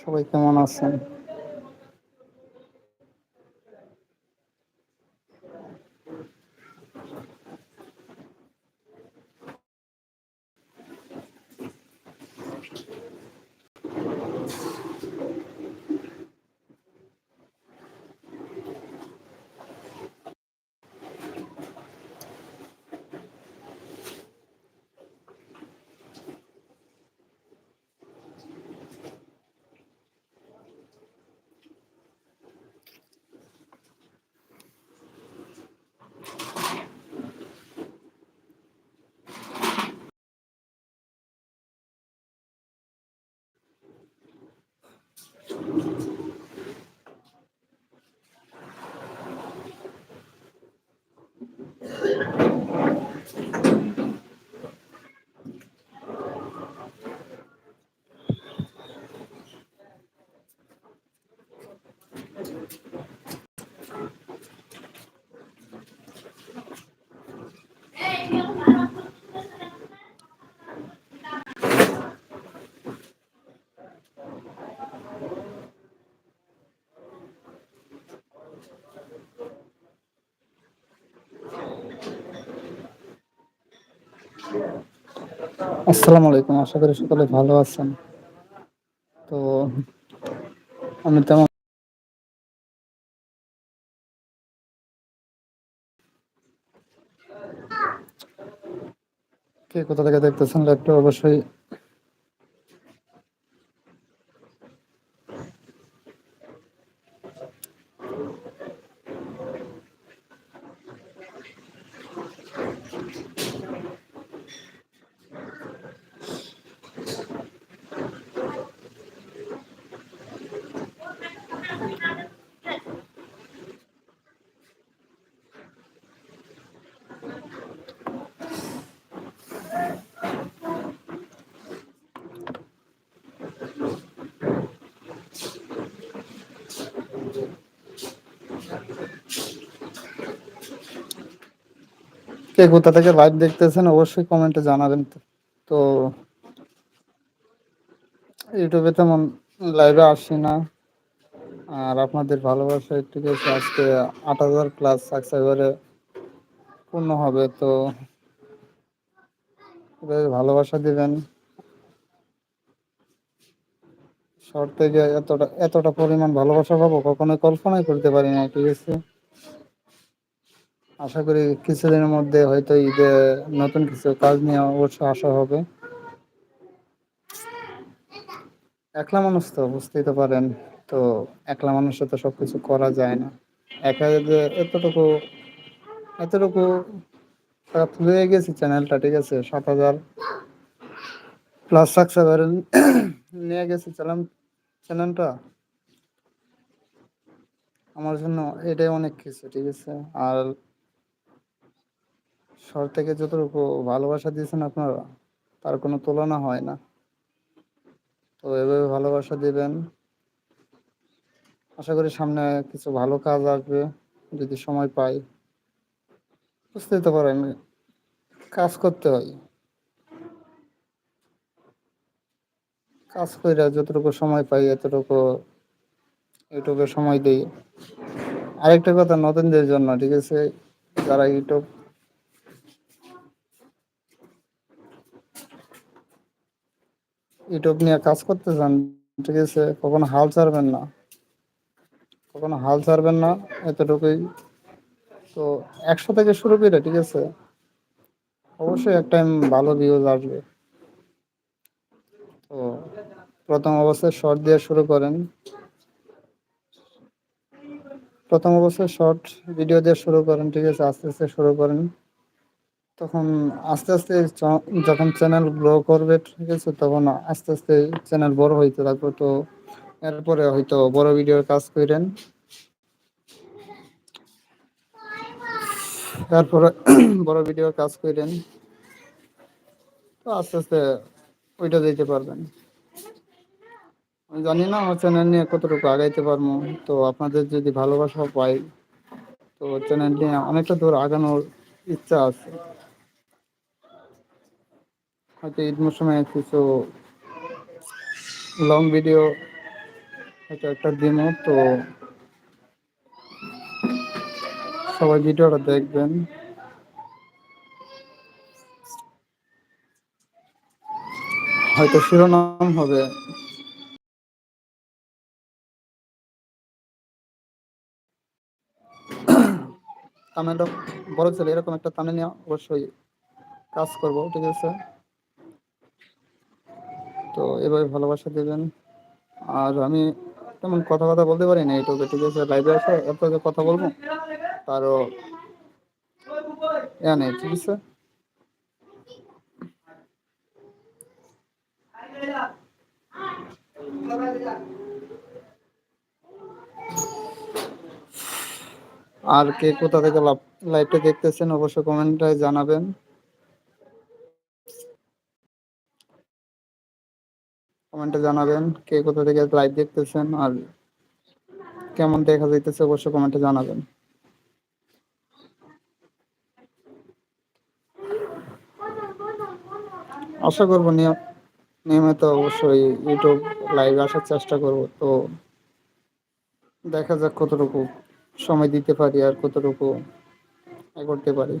সবাই কেমন আছেন? আসসালামু আলাইকুম, আশা করি সকলে ভালো আছেন। তো আমি তেমন কে কোথা থেকে দেখতেছেন? ল্যাপটপ অবশ্যই কে কোথা থেকে লাইভ দেখতেছেন, অবশ্যই কমেন্টে জানাবেন তো। ইউটিউবে তেমন লাইভে আসি না। আর আপনাদের ভালোবাসা একটু বেশি। আজকে আট হাজার প্লাস সাবস্ক্রাইবারে পূর্ণ হবে তো ভালোবাসা দিবেন। শর্ট থেকে এতটা এতটা পরিমাণ ভালোবাসা পাবো, কখনোই কল্পনাই করতে পারি না, ঠিক আছে? আশা করি কিছুদিনের মধ্যে হয়তো ঈদে নতুন কিছু কাজ নিয়ে অবশ্য আসা হবে। একলা মানুষ তো, বুঝতেই তো পারেন। তো একলা মানুষে তো সবকিছু করা যায় না। একা যে এতটুকু এতটুকু টাকা তুলে গেছি চ্যানেলটা, ঠিক আছে? সাত হাজার প্লাস সাবস্ক্রাইবার নিয়ে গেছি চ্যানেল, চ্যানেলটা। আমার জন্য এটাই অনেক কিছু, ঠিক আছে? আর শহর থেকে যতটুকু ভালোবাসা দিয়েছেন আপনারা, তার কোনো তুলনা হয় না। তো এভাবে ভালোবাসা দিবেন। আশা করি সামনে কিছু ভালো কাজ আসবে, যদি সময় পাই। বুঝতেই তো পারেন, কাজ করতে হয়। কাজ করে যতটুকু সময় পাই, এতটুকু ইউটিউবে সময় দিই। আরেকটা কথা নতুনদের জন্য, ঠিক আছে? যারা ইউটিউব ইউটিউব নিয়ে কাজ করতে চান, ঠিক আছে, কখনো হাল ছাড়বেন না। কখনো হাল ছাড়বেন না, এতটুকুই। তো একশো থেকে শুরু করে, ঠিক আছে, অবশ্যই এক টাইম ভালো ভিউজ আসবে। তো প্রথম অবস্থায় শর্ট দিয়ে শুরু করেন। প্রথম অবস্থায় শর্ট ভিডিও দিয়ে শুরু করেন, ঠিক আছে, আস্তে আস্তে শুরু করেন। তখন আস্তে আস্তে যখন চ্যানেল গ্রো করবে, ঠিক আছে, তখন আস্তে আস্তে চ্যানেল বড় হইতে থাকবে। তো এরপরে হয়তো বড় ভিডিওর কাজ করেন তারপরে বড় ভিডিও কাজ করেন তো আস্তে আস্তে ওইটা দিতে পারবেন। আমি জানি না আমার চ্যানেল নিয়ে কতটুকু আগাইতে পারব। তো আপনাদের যদি ভালোবাসা পাই, তো চ্যানেল নিয়ে অনেকটা দূর আগানোর ইচ্ছা আছে। হয়তো ঈদ মৌসুমে কিছু লং ভিডিও হয়তো একটা ডেমো তো সবাই ভিডিওটা দেখবেন। হয়তো শিরোনাম হবে। তামিলটা বড় ছেলে, এরকম একটা তামিল নিয়ে অবশ্যই কাজ করব, ঠিক আছে? তো এভাবে ভালোবাসা দেবেন। আর আমি তেমন কথা কথা বলতে পারি না ইউটিউবে ঠিক আছে? লাইভে আসে যে কথা বলব। তারও ইয়া নেই, ঠিক আছে? আর কে কোথা থেকে লাইভটা দেখতেছেন, অবশ্যই কমেন্টে জানাবেন। কমেন্টে জানাবেন কে কোথা থেকে লাইভ দেখতেছেন আর কেমন দেখা যাইতেছে অবশ্যই কমেন্টে জানাবেন। আশা করব নিয়মিত অবশ্যই ইউটিউব লাইভ আসার চেষ্টা করব, তো দেখা যাক কতটুকু সময় দিতে পারি আর কতটুকু করতে পারি।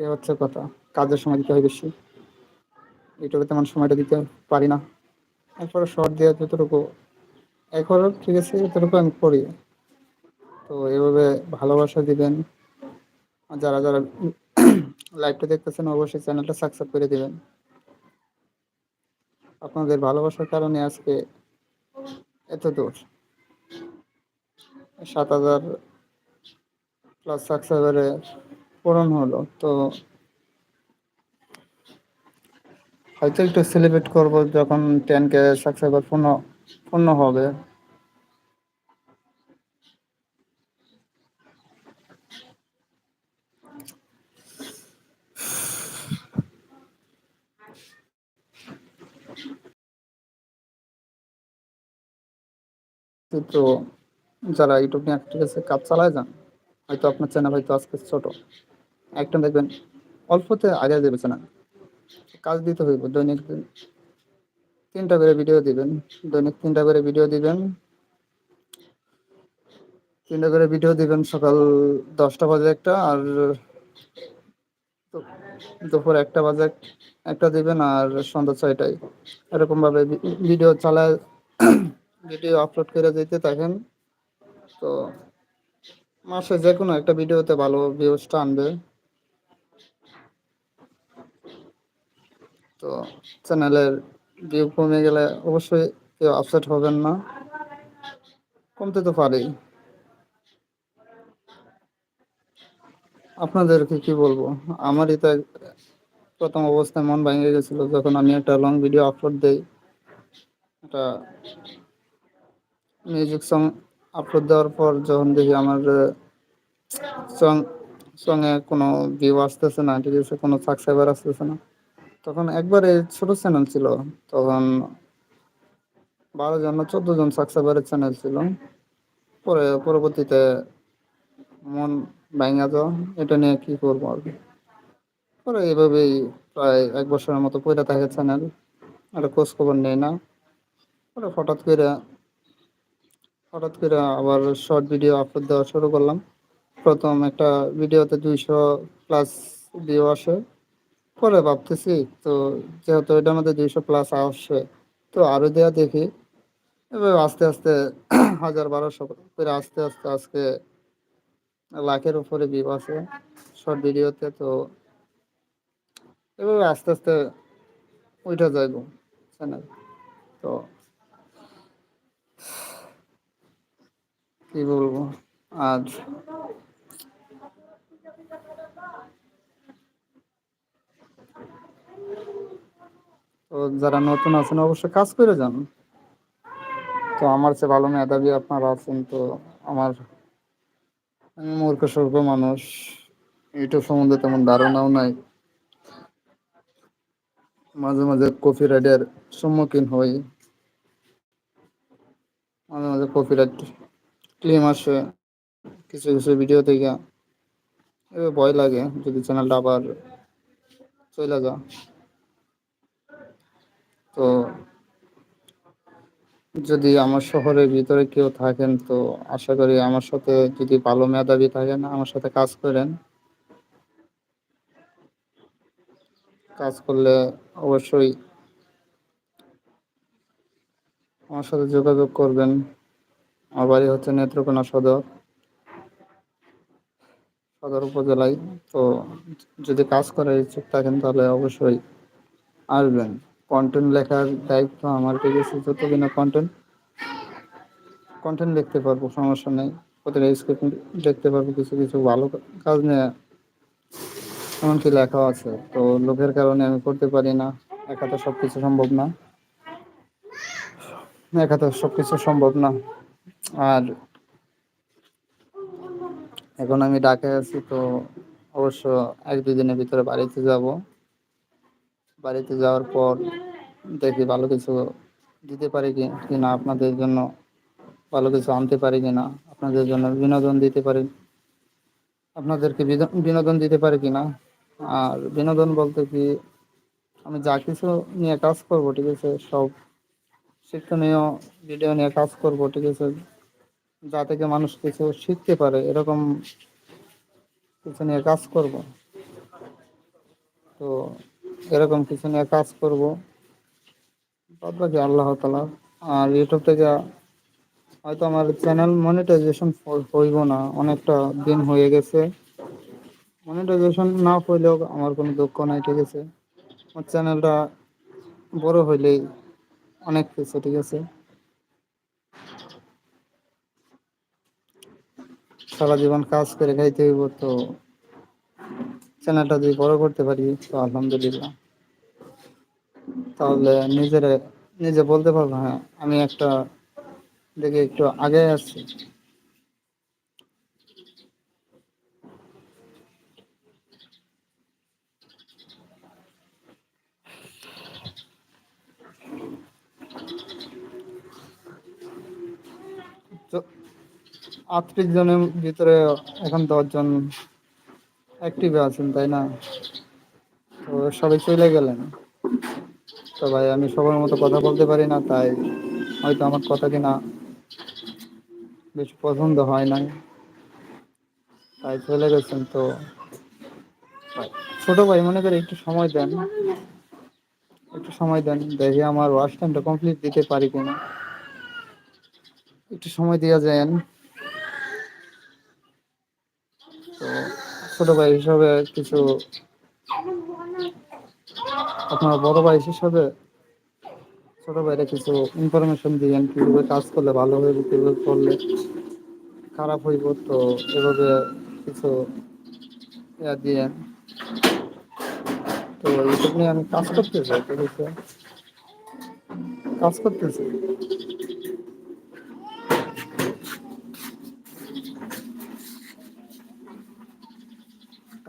এ হচ্ছে কথা, কাজের সময় দিতে হয় বেশি। ইউটিউবে তেমন সময়টা দিতে পারি না। এরপরে শর্ট দেওয়া যতটুকু এখন ঠিক আছে এতটুকু আমি করি। তো এভাবে ভালোবাসা দিবেন। যারা যারা লাইভটা দেখতেছেন, অবশ্যই চ্যানেলটা সাবস্ক্রাইব করে দিবেন। আপনাদের ভালোবাসার কারণে আজকে এত দূর। সাত হাজার প্লাস সাবস্ক্রাইবারে পূরণ হলো, তো হয়তো একটু সেলিব্রেট করব যখন টেন কে সাবস্ক্রাইবার পূর্ণ পূর্ণ হবে। তো যারা ইউটিউব নিয়ে কাজ চালায় যান। হয়তো আপনার চ্যানেল হয়তো আজকে ছোট। একটা দেখবেন, অল্পতে আগে দেবে না। কাজ দিতে হইব, দৈনিক তিনটা করে ভিডিও দিবেন, দৈনিক তিনটা করে ভিডিও দিবেন। তিনটা করে ভিডিও দিবেন সকাল দশটা বাজে একটা, আর দুপুর একটা বাজে একটা দিবেন, আর সন্ধ্যা ছয়টায়। এরকম ভাবে ভিডিও চালায় ভিডিও আপলোড করে দিতে থাকেন। তো মাসে যে কোনো একটা ভিডিওতে ভালো ভিউজটা আনবে। তো চ্যানেলের ভিউ কমে গেলে অবশ্যই কেউ আপসেট হবেন না। কমতে তো পারেই। আপনাদেরকে কি বলব? আমারই তো প্রথম অবস্থায় মন ভেঙে গেছিল যখন আমি একটা লং ভিডিও আপলোড দেই। একটা মিউজিক সং আপলোড দেওয়ার পর যখন দেখি আমার সং সঙ্গে কোনো ভিউ আসতেছে না, ঠিক আছে? কোনো সাবস্ক্রাইবার আসতেছে না। তখন একবারে ছোট চ্যানেল ছিল। তখন বারো জন না চোদ্দ জন সাবস্ক্রাইবারের চ্যানেল ছিল। পরে পরবর্তীতে মন ভাঙা যাওয়া, এটা নিয়ে কি করব আর কি। পরে এইভাবেই প্রায় এক বছরের মতো পয়লা থাকে চ্যানেল আর খোঁজ খবর নেই না। পরে হঠাৎ করে হঠাৎ করে আবার শর্ট ভিডিও আপলোড দেওয়া শুরু করলাম। প্রথম একটা ভিডিওতে দুইশো প্লাস ভিউ আসে। পরে ভাবতেছি, তো যেহেতু এটার মধ্যে দুইশো প্লাস আসছে, তো আরও দেওয়া দেখি। এবার আস্তে আস্তে হাজার বারোশো করে আস্তে আস্তে আজকে লাখের উপরে ভিউ আছে শর্ট ভিডিওতে তো এভাবে আস্তে আস্তে উঠে যাইব চ্যানেল তো কি বলব? আর তো যারা নতুন আছেন, অবশ্যই কাজ করে যান। তো আমার চেয়ে ভালো মেধাবী আপনারা আছেন তো আমার আমি মূর্খ, সূর্খ মানুষ। ইউটিউব সম্বন্ধে তেমন ধারণাও নাই। মাঝে মাঝে কপি রাইডের সম্মুখীন হই। মাঝে মাঝে কপি রাইড ক্লেম আসে কিছু কিছু ভিডিও থেকে ভয় লাগে যদি চ্যানেলটা আবার চলে যা তো যদি আমার শহরের ভিতরে কেউ থাকেন, তো আশা করি আমার সাথে যদি ভালো মেধাবী থাকেন, আমার সাথে কাজ করেন। কাজ করলে অবশ্যই আমার সাথে যোগাযোগ করবেন। আমার বাড়ি হচ্ছে নেত্রকোনা সদর সদর উপজেলায়। তো যদি কাজ করার ইচ্ছুক থাকেন, তাহলে অবশ্যই আসবেন। কন্টেন্ট লেখার দায়িত্ব আমার পেয়েছে যতদিন কন্টেন্ট কন্টেন্ট লিখতে পারব, সমস্যা নেই। প্রতিটা স্ক্রিপ্ট দেখতে পারব, কিছু কিছু ভালো কাজ নিয়ে। এমনকি লেখা আছে। তো লোকের কারণে আমি করতে পারি না। একা তো সব কিছু সম্ভব না। একা তো সব কিছু সম্ভব না। আর এখন আমি ঢাকায় আছি, তো অবশ্য এক দুদিনের ভিতরে বাড়িতে যাব। বাড়িতে যাওয়ার পর দেখি ভালো কিছু দিতে পারি কি না, আপনাদের জন্য ভালো কিছু আনতে পারি কি না, আপনাদের জন্য বিনোদন দিতে পারি। আপনাদেরকে বিনো- বিনোদন দিতে পারি কি না? আর বিনোদন বলতে কি, আমি যা কিছু নিয়ে কাজ করব, ঠিক আছে, সব শিক্ষণীয় ভিডিও নিয়ে কাজ করব, ঠিক আছে, যা থেকে মানুষ কিছু শিখতে পারে, এরকম কিছু নিয়ে কাজ করব। তো এরকম কিছু নিয়ে কাজ করব। বাদবাকি আল্লাহ তালা আর ইউটিউব থেকে হয়তো আমার চ্যানেল মনিটাইজেশন হইব না, অনেকটা দিন হয়ে গেছে। মনিটাইজেশন না হইলেও আমার কোনো দুঃখ নাই, ঠিক আছে? আমার চ্যানেলটা বড় হইলেই অনেক কিছু, ঠিক আছে? সারা জীবন কাজ করে খাইতে হইব, তো চ্যানেলটা যদি বড় করতে পারি, তো আলহামদুলিল্লাহ। তাহলে নিজের, নিজে বলতে পারব হ্যাঁ আমি একটা দেখে একটু আগে আসছি। আটত্রিশ জনের ভিতরে এখন দশজন অ্যাক্টিভে আছেন, তাই না? তো সবাই চলে গেলেন। তো ভাই, আমি সবার মতো কথা বলতে পারি না, তাই হয়তো আমার কথা কিনা বেশ পছন্দ হয় নাই। তাই চলে গেছেন, তো ছোট ভাই, মনে করে একটু সময় দেন। একটু সময় দেন, দেখি আমার ওয়াশ টাইমটা কমপ্লিট দিতে পারি কিনা। একটু সময় দেওয়া যায় তো ছোট ভাই হিসাবে কিছু আপনার বড় ভাই হিসাবে ছোট ভাইরা কিছু ইনফরমেশন দিয়েন কীভাবে কাজ করলে ভালো হইব কীভাবে করলে খারাপ হইব, তো এভাবে কিছু ইয়া দিয়েন তো ইউটিউব নিয়ে আমি কাজ করতে চাই কাজ করতেছি।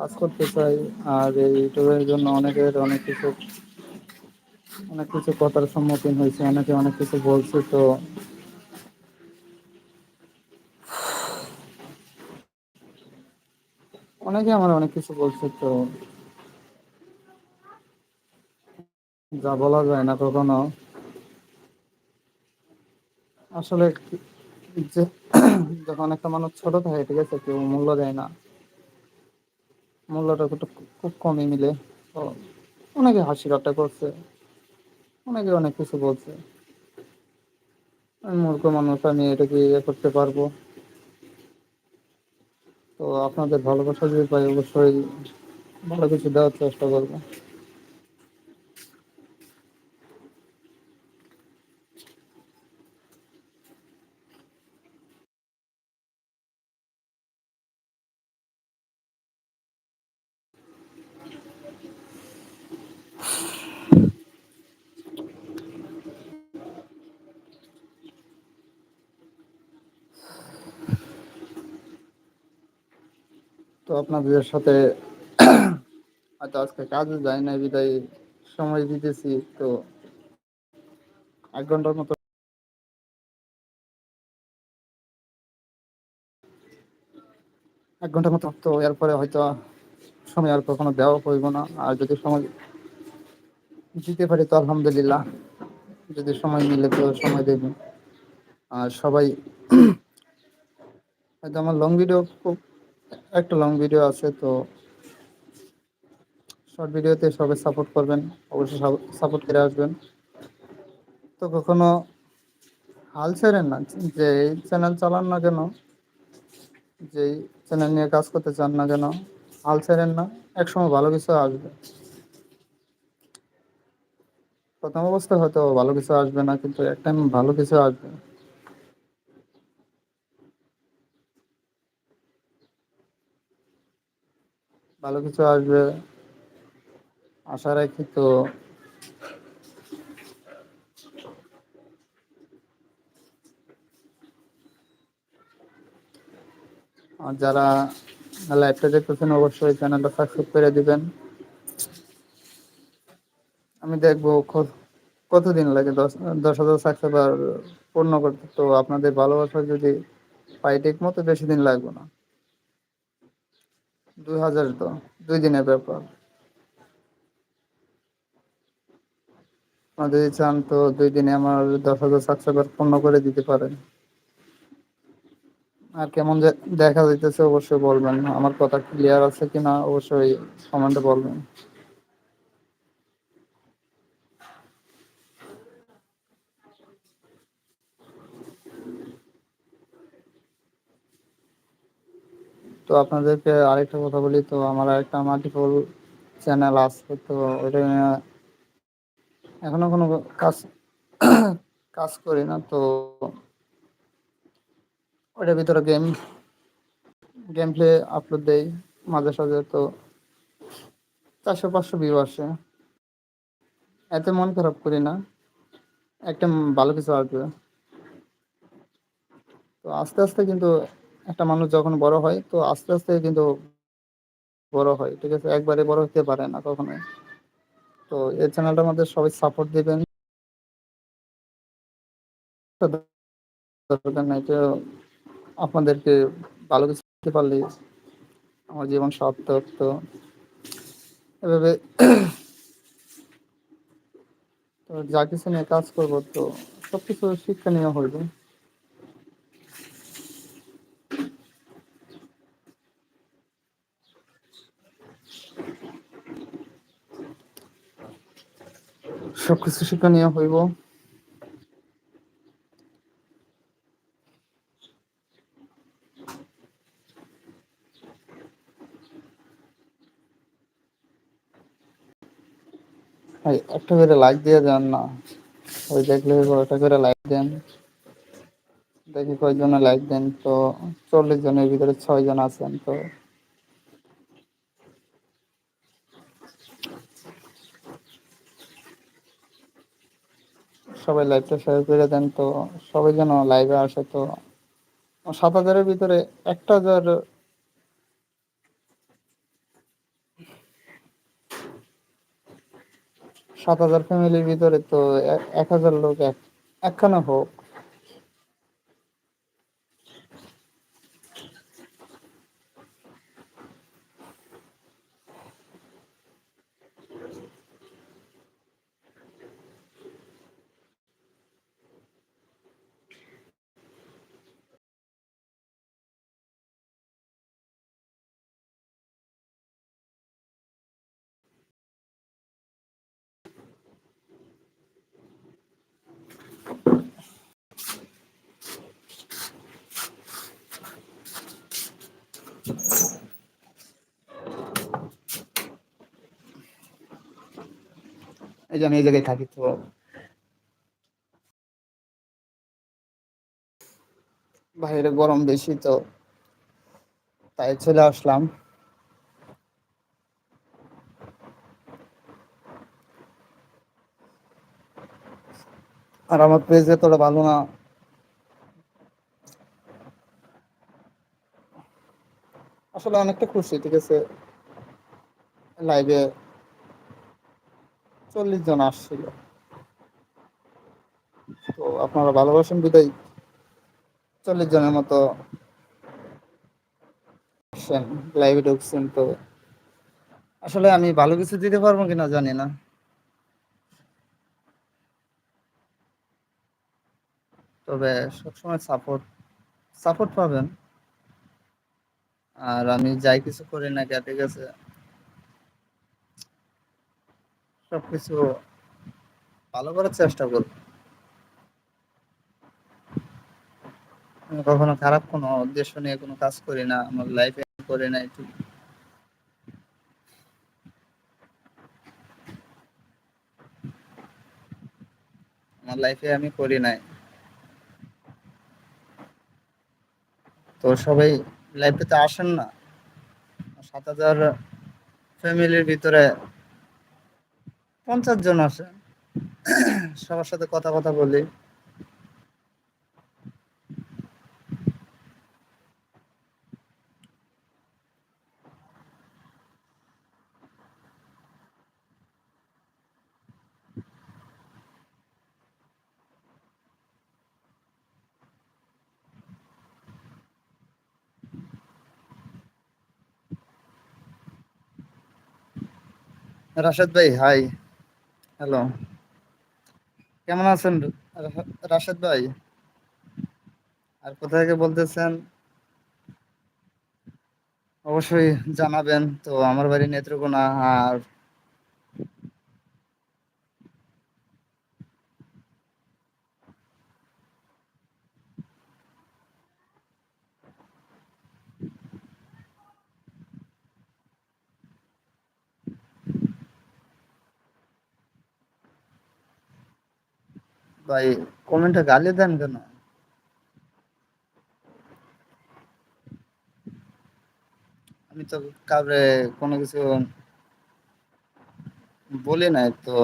কাজ করতে চাই, আর এই ইউটিউবের জন্য অনেকের অনেক কিছু অনেক কিছু কথার সম্মুখীন হয়েছে, অনেকে অনেক কিছু বলছে, তো অনেকে আমার অনেক কিছু বলছে, তো যা বলা যায় না কখনো। আসলে যখন একটা মানুষ ছোট থাকে, ঠিক আছে, কেউ মূল্য দেয় না। মূল্যটা খুব কমই মিলে। তো অনেকে হাসি ঠাট্টা করছে, অনেকে অনেক কিছু বলছে। মূর্খ মানুষ, আমি এটা কি ইয়ে করতে পারব? তো আপনাদের ভালোবাসা যদি পাই, অবশ্যই ভালো কিছু দেওয়ার চেষ্টা করব। তো আপনাদের সাথে হয়তো আজকে কাজে যাই না বিদায় সময় দিতেছি, তো এক ঘণ্টার মতো এক ঘণ্টার মতো তো এরপরে হয়তো সময় আর কখনো দেওয়া হইব না, আর যদি সময় দিতে পারি তো আলহামদুলিল্লাহ, যদি সময় মিলে তো সময় দেবেন আর সবাই, হয়তো আমার লং ভিডিও খুব একটা লং ভিডিও আছে, তো শর্ট ভিডিওতে সবাই সাপোর্ট করবেন, অবশ্যই সাপোর্ট করে আসবেন। তো কখনো হাল ছেড়েন না, যে চ্যানেল চালান না কেন? যেই চ্যানেল নিয়ে কাজ করতে চান না কেন? হাল ছেড়েন না, একসময় ভালো কিছু আসবে। প্রথম অবস্থায় হয়তো ভালো কিছু আসবে না, কিন্তু এক টাইম ভালো কিছু আসবে। ভালো কিছু আসবে, আশা রাখি তো। যারা লাইভটা দেখতেছেন, অবশ্যই চ্যানেলটা সাবস্ক্রাইব করে দিবেন। আমি দেখব কতদিন লাগে? দশ দশ হাজার সাবস্ক্রাইবার পূর্ণ করতে, তো আপনাদের ভালোবাসা যদি পাই, ঠিক মতো বেশি দিন লাগবে না। দুই হাজার তো, দুই দিনের ব্যাপার। যদি চান তো দুই দিনে আমার দশ হাজার সাবস্ক্রাইবার পূর্ণ করে দিতে পারেন। আর কেমন দেখা যাইতেছে, অবশ্যই বলবেন। আমার কথা ক্লিয়ার আছে কিনা, অবশ্যই কমেন্টে বলবেন। তো আপনাদেরকে আরেকটা কথা বলি, তো আমার একটা মাল্টিপল চ্যানেল আছে, তো ওইটা নিয়ে এখনও কোনো কাজ কাজ করি না, তো ওইটার ভিতরে গেম গেম প্লে আপলোড দেই মাঝে সাঝে, তো চারশো, পাঁচশো ভিউ আসে। এতে মন খারাপ করি না, একটা ভালো কিছু আসবে। তো আস্তে আস্তে কিন্তু একটা মানুষ যখন বড় হয়, তো আস্তে আস্তে কিন্তু বড় হয়, ঠিক আছে? একবারে বড় হতে পারে না কখনো তো এই চ্যানেলটার মধ্যে সবাই সাপোর্ট দিবেন। আপনাদেরকে ভালো কিছু দিতে পারলে আমার জীবন সার্থক তো এভাবে তো যা কিছু নিয়ে কাজ করব, তো সবকিছু শিক্ষা নিয়ে হইবে। সবকিছু শিক্ষা নিয়ে হইব একটা করে লাইক দিয়ে যান না। ওই দেখলে একটা করে লাইক দেন। দেখি কয়জনে লাইক দেন তো, চল্লিশ জনের ভিতরে ছয় জন আছেন তো। সবাই লাইভটা শেয়ার করে দেন তো সবাই যেন লাইভে আসে তো। সাত হাজারের ভিতরে একটা হাজার সাত হাজার ফ্যামিলির ভিতরে তো এক হাজার লোক একখানা হোক। এই যে আমি এই জায়গায় থাকি তো। বাইরে গরম বেশি তো, তাই চলে আসলাম। আর আমার পেজ এতটা ভালো না। আসলে অনেকটা খুশি, ঠিক আছে? লাইভে চল্লিশ জন আসছিল। তো আপনারা ভালোবাসেন বিদায়। চল্লিশ জনের মতো লাইভে ঢুকছেন তো। আসলে আমি ভালো কিছু দিতে পারব কিনা জানি না। তবে সবসময় সাপোর্ট সাপোর্ট পাবেন। আর আমি যাই কিছু করি না ঠিক আছে? সবকিছু ভালো করার চেষ্টা করব। কখনো খারাপ কোনো উদ্দেশ্য নিয়ে কোনো কাজ করি না, আমার লাইফে করি না একটু আমার লাইফে আমি করি নাই। তো সবাই লাইফে তো আসেন না। সাত হাজার ফ্যামিলির ভিতরে পঞ্চাশ জন আসে সবার সাথে কথা কথা বলি। রাশেদ ভাই হাই হ্যালো। কেমন আছেন রাশেদ ভাই? আর কোথায় থেকে বলতেছেন? অবশ্যই জানাবেন। তো আমার বাড়ি নেত্রকোনা, আর ভাই কমেন্টে গালি দেন কেন? আমি তো কাউরে কোনো কিছু বলি নাই তো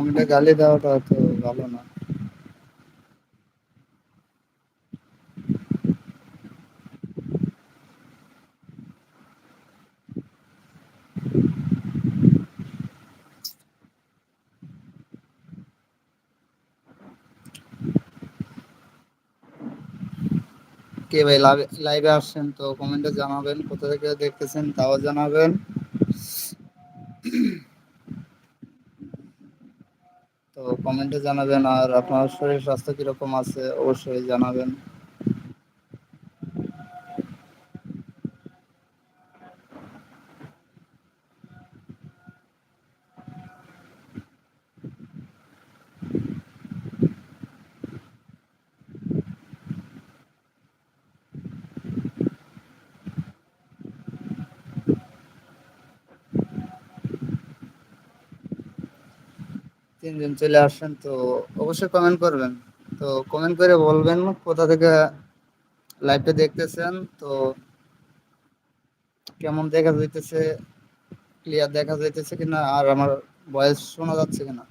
কমেন্টে গালি দেওয়াটা তো ভালো না। কে ভাই লাইভে আসছেন তো কমেন্টে জানাবেন, কোথা থেকে দেখতেছেন তাও জানাবেন তো কমেন্টে জানাবেন আর আপনার শরীর স্বাস্থ্য কীরকম আছে অবশ্যই জানাবেন। তিনজন চলে আসছেন তো অবশ্যই কমেন্ট করবেন। তো কমেন্ট করে বলবেন কোথা থেকে লাইভটা দেখতেছেন, তো কেমন দেখা যাইতেছে ক্লিয়ার দেখা যাইতেছে কিনা, আর আমার ভয়েস শোনা যাচ্ছে কিনা।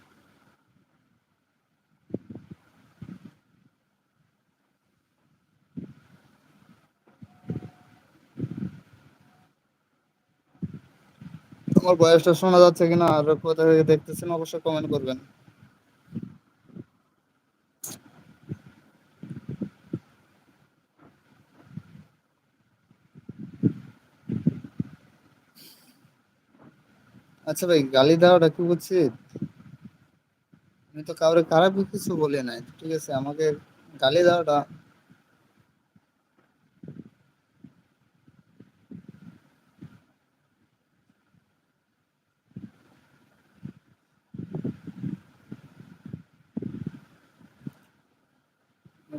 আমার বয়সটা শোনা যাচ্ছে কিনা, আর কোথা থেকে দেখতেছেন, অবশ্যই কমেন্ট করবেন। আচ্ছা ভাই, গালি দেওয়াটা কি উচিত? আমি তো কাউরে খারাপ কিছু বলি নাই, ঠিক আছে? আমাকে গালি দেওয়াটা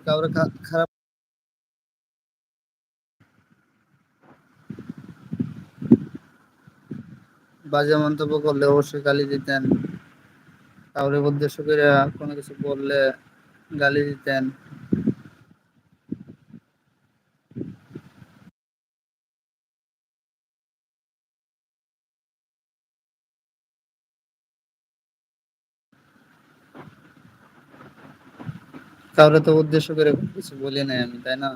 কাউরে খারাপ বাজে মন্তব্য করলে অবশ্যই গালি দিতেন। কাউরে উদ্দেশ্য করে কোনো কিছু বললে গালি দিতেন। কাউরে তো উদ্দেশ্য করে কিছু বলি নাই আমি, তাই না?